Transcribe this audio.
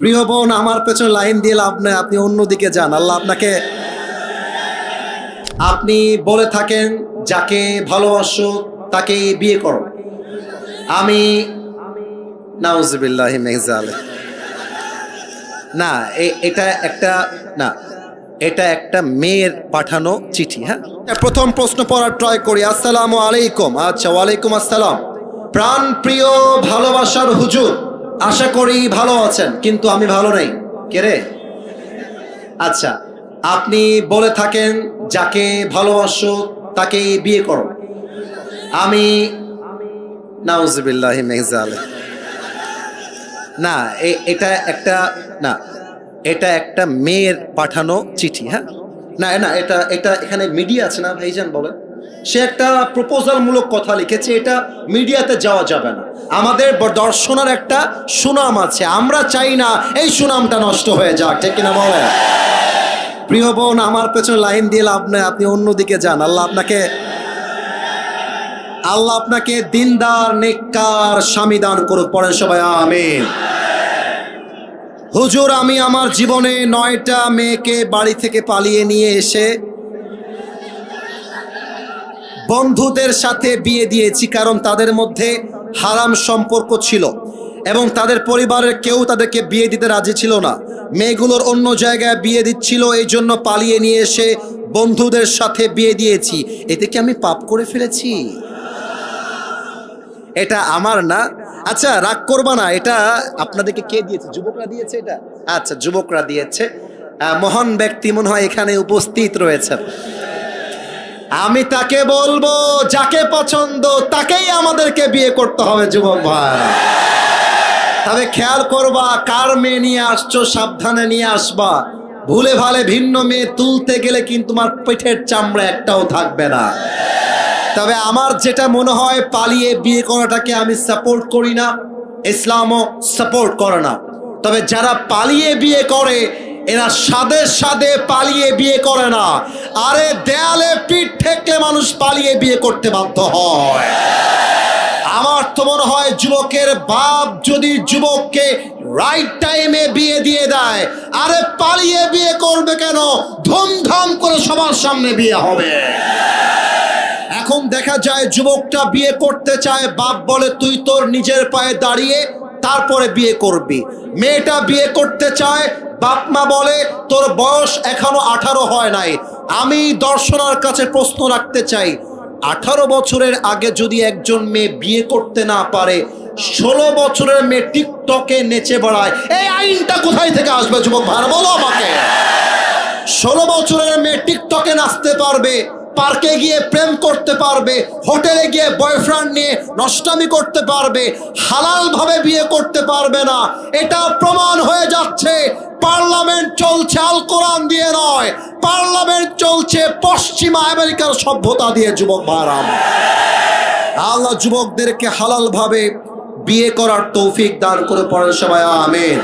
প্রিয় বোন, আমার পেছনে লাইন দিয়ে লাভ নেই, আপনি অন্যদিকে যান। আল্লাহ আপনাকে, আপনি বলে থাকেন, যাকে ভালোবাসো তাকে বিয়ে করো। আমি, নাউজবিল্লাহি মেহজালে না এটা একটা, না, এটা একটা মেয়ের পাঠানো চিঠি হ্যাঁ? প্রথম প্রশ্ন পড়ার ট্রাই করি। আসসালামু আলাইকুম। আচ্ছা ওয়ালাইকুম আসসালাম। প্রাণ প্রিয় ভালোবাসার হুজুর আশা করি ভালো আছেন, কিন্তু আমি ভালো নেই। কে রে? আচ্ছা আপনি বলে থাকেন, যাকে ভালোবাসো তাকে বিয়ে করো। আমি নাউজবিল্লাহি মেহজালে না এটা একটা, না, এটা একটা মেয়ের পাঠানো চিঠি হ্যাঁ? না না, এটা এটা এখানে মিডিয়া আছে না, ভাইজান বলেন। সে একটা প্রপোজাল মূলক কথা লিখেছে, এটা মিডিয়াতে যাওয়া যাবে না। আমাদের দর্শনের একটা সুনাম আছে, আমরা চাই না এই সুনামটা নষ্ট হয়ে যাক, ঠিক কিনা বলেন? প্রিয় বোন, আমার পেছনে লাইন দিয়ে লাভ নেই, আপনি অন্যদিকে যান, আল্লাহ আপনাকে আল্লাহ আপনাকে দিনদার, নেককার স্বামী দান করুক, পড়েন সবাই, আমিন। হুজুর, আমি আমার জীবনে নয়টা মেয়েকে বাড়ি থেকে পালিয়ে নিয়ে এসে বন্ধুদের সাথে বিয়ে দিয়েছি কারণ তাদের মধ্যে হারাম সম্পর্ক ছিল এবং তাদের পরিবারের কেউ তাদেরকে বিয়ে দিতে রাজি ছিল না। মেয়েগুলোর অন্য জায়গায় বিয়ে দিচ্ছিল, এই জন্য পালিয়ে নিয়ে এসে বন্ধুদের সাথে বিয়ে দিয়েছি। এতে কি আমি পাপ করে ফেলেছি? এটা আমার না। আচ্ছা রাগ করবা না, এটা আপনাদেরকে কে দিয়েছে? যুবকরা দিয়েছে এটা? আচ্ছা যুবকরা দিয়েছে। মহান ব্যক্তি মনে হয় এখানে উপস্থিত রয়েছেন। আমি তাকে বলব, যাকে পছন্দ, তাকেই আমাদেরকে বিয়ে করতে হবে, যুবক ভাই। তবে খেয়াল করবা, কার মেয়ে নিয়ে আসছো, সাবধানে নিয়ে আসবা। ভুলে ভালে ভিন্ন মেয়ে তুলতে গেলে কিন্তু তোমার পেটের চামড়া একটাও থাকবে না। তবে আমার যেটা মনে হয়, পালিয়ে বিয়ে করাটাকে আমি সাপোর্ট করি না, ইসলামও সাপোর্ট করে না। তবে যারা পালিয়ে বিয়ে করে এরা সাদে সাদে পালিয়ে বিয়ে করে না। আরে দেয়ালে পিঠ ঠেকলে মানুষ পালিয়ে বিয়ে করতে বাধ্য হয়। আমার তো মনে হয় যুবকের বাপ যদি যুবককে রাইট টাইমে বিয়ে দিয়ে দেয়, আরে পালিয়ে বিয়ে করবে কেন? ধুমধাম করে সবার সামনে বিয়ে হবে। এখন দেখা যায় যুবকটা বিয়ে করতে চায়, বাপ বলে, তুই তোর নিজের পায়ে দাঁড়িয়ে তারপরে বিয়ে করবি। মেয়েটা বিয়ে করতে চায়, বাপ মা বলে, তোর বয়স এখনও আঠারো হয় নাই। আমি দর্শনার কাছে প্রশ্ন রাখতে চাই। আঠারো বছরের আগে যদি একজন মেয়ে বিয়ে করতে না পারে, ষোলো বছরের মেয়ে টিকটকে নেচে বেড়ায়, এই আইনটা কোথায় থেকে আসবে, যুবক ভাই? বলো আমাকে। ষোলো বছরের মেয়ে টিকটকে নাচতে পারবে পার্কে গিয়ে প্রেম করতে পারবে, হোটেলে গিয়ে বয়ফ্রেন্ড নিয়ে নষ্টামি করতে পারবে হালাল ভাবে বিয়ে করতে পারবে না। এটা প্রমাণ হয়ে যাচ্ছে, পার্লামেন্ট চলছে, আল কোরআন দিয়ে নয়, পার্লামেন্ট চলছে পশ্চিমা আমেরিকার সভ্যতা দিয়ে, যুবক ভাইরাম আল্লাহ যুবকদেরকে হালাল ভাবে বিয়ে করার তৌফিক দান করে পড়েন সবাই, আমেন।